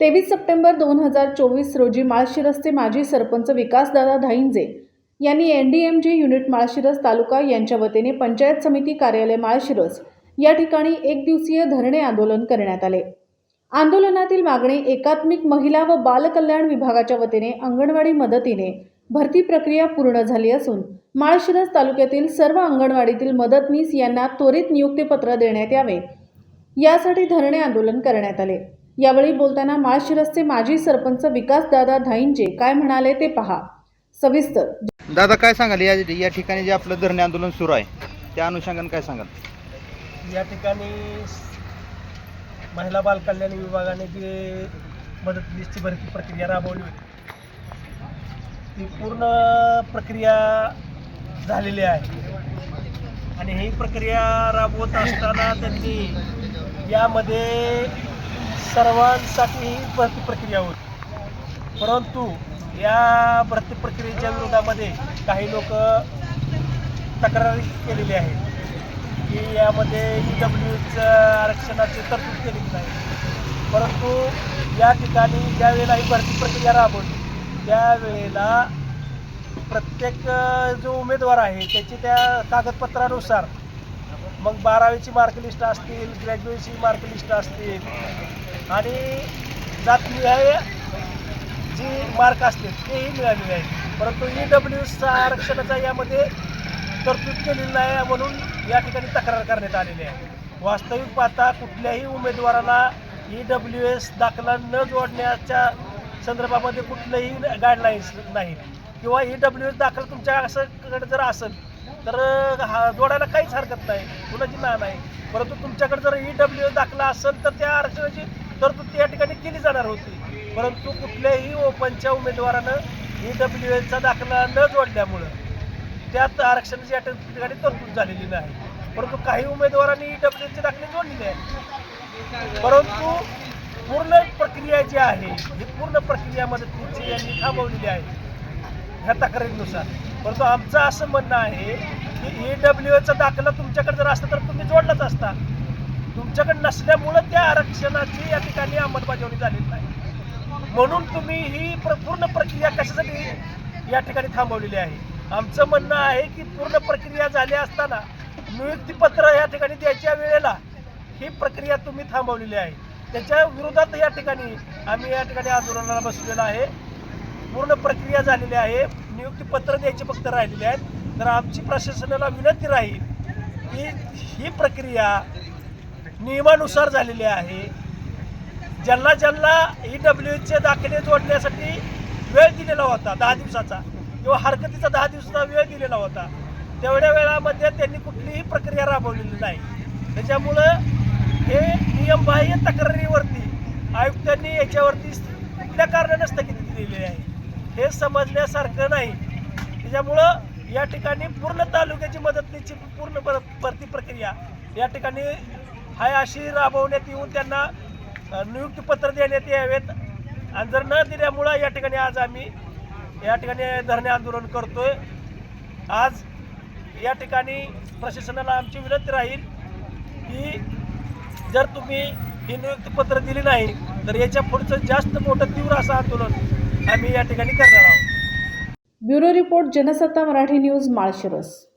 तेवीस सप्टेंबर दोन हजार चोवीस रोजी माळशिरसचे माजी सरपंच विकासदादा धाईंजे यांनी N D M G unit Malshiras taluka यांच्या वतीने पंचायत समिती कार्यालय माळशिरस या ठिकाणी एक दिवसीय धरणे आंदोलन करण्यात आले. आंदोलनातील मागणी एकात्मिक महिला व बालकल्याण विभागाच्या वतीने अंगणवाडी मदतीने भरती प्रक्रिया पूर्ण झाली असून माळशिरस तालुक्यातील सर्व अंगणवाडीतील मदतनीस यांना त्वरित नियुक्तीपत्र देण्यात यावे. यासाठी धरणे आंदोलन करण्यात आले. यावेळी बोलताना माळशिरसचे माजी सरपंच विकासदादा धाईंजे काय म्हणाले ते पहा. सविस्तर. दादा काय सांगाल? या या ठिकाणी जे आपलं धरणे आंदोलन सुरू आहे त्या अनुषंगाने काय सांगाल? या ठिकाणी महिला बाल कल्याण विभागाने जे मदतनीसची भरती प्रक्रिया राबवली होती ती पूर्ण प्रक्रिया झालेली आहे. आणि ही प्रक्रिया राबवत असताना त्यांनी यामध्ये सर्वांसाठी ही भरती प्रक्रिया होती. परंतु या भरती प्रक्रियेच्या विरोधामध्ये काही लोक तक्रारी केलेली आहे की यामध्ये ई डब्ल्यूचं आरक्षणाची तरतूद केलेली नाही. परंतु या ठिकाणी ज्या वेळेला ही भरती प्रक्रिया राबवली त्यावेळेला प्रत्येक जो उमेदवार आहे त्याची त्या कागदपत्रानुसार मग बारावीची मार्कलिस्ट असतील ग्रॅज्युएटची मार्कलिस्ट असतील. आणि जातनिहाय जी मार्क असतील तेही मिळालेले आहेत परंतु ई डब्ल्यूचा आरक्षणाचा यामध्ये तरतूद केलेली नाही म्हणून या ठिकाणी तक्रार करण्यात आलेली आहे. वास्तविक पाहता कुठल्याही उमेदवाराला ई डब्ल्यू एस दाखला न जोडण्याच्या संदर्भामध्ये कुठलंही गाईडलाईन्स नाही. किंवा ई डब्ल्यू एस दाखला तुमच्या असं जर असेल तर हा जोडायला काहीच हरकत नाही. कुणाची ना नाही. परंतु तुमच्याकडे जर ई डब्ल्यू एस दाखला असेल तर त्या आरक्षणाची तरतूद या ठिकाणी केली जाणार होती. परंतु कुठल्याही ओपनच्या उमेदवारानं ई डब्ल्यू एसचा दाखला न जोडल्यामुळं त्यात आरक्षणाची या ठिकाणी तरतूद झालेली नाही. परंतु काही उमेदवारांनी ई डब्ल्यू एसचे दाखले जोडलेले आहेत. परंतु पूर्ण प्रक्रिया जी आहे ही पूर्ण प्रक्रियामध्ये तुमची यांनी थांबवलेली आहे. ह्या तक्रारीनुसार. परंतु आमचं असं म्हणणं आहे की ई डब्ल्यू एचा दाखला तुमच्याकडे जर असता तर तुम्ही जोडलाच असता. तुमच्याकडे नसल्यामुळं त्या आरक्षणाची या ठिकाणी अंमलबजावणी झालेली नाही. म्हणून तुम्ही ही प्र पूर्ण प्रक्रिया कशासाठी या ठिकाणी थांबवलेली आहे? आमचं म्हणणं आहे की पूर्ण प्रक्रिया झाली असताना नियुक्तीपत्र या ठिकाणी द्यायच्या वेळेला ही प्रक्रिया तुम्ही थांबवलेली आहे. त्याच्या विरोधात या ठिकाणी आम्ही या ठिकाणी आंदोलनाला बसलेलो आहे. पूर्ण प्रक्रिया झालेली आहे. नियुक्तीपत्र द्यायचे फक्त राहिलेले आहेत. तर आमची प्रशासनाला विनंती राहील की ही प्रक्रिया नियमानुसार झालेली आहे. ज्यांना ज्यांना ई डब्ल्यूचे दाखले जोडण्यासाठी वेळ दिलेला होता दहा दिवसाचा किंवा हरकतीचा दहा दिवसाचा वेळ दिलेला होता तेवढ्या वेळामध्ये त्यांनी कुठलीही प्रक्रिया राबवलेली नाही. त्याच्यामुळं हे नियमबाह्य तक्रारीवरती आयुक्तांनी याच्यावरती कुठल्या कारणानं स्थगिती दिलेली आहे? हे समजण्यासारखं नाही. त्याच्यामुळं या ठिकाणी पूर्ण तालुक्याची मदतीची पूर्ण भर भरती प्रक्रिया या ठिकाणी हाय अशी राबवण्यात येऊन त्यांना अ, नियुक्तीपत्र देण्यात यावेत. आणि जर न दिल्यामुळं या ठिकाणी आज आम्ही या ठिकाणी धरणे आंदोलन करतोय. आज या ठिकाणी प्रशासनाला आमची विनंती राहील की जर तुम्ही ही नियुक्तीपत्र दिली नाही तर याच्या पुढचं जास्त मोठं तीव्र असं आंदोलन आम्ही या ठिकाणी करणार आहोत. Bureau report Jansatta Marathi news Malshiras.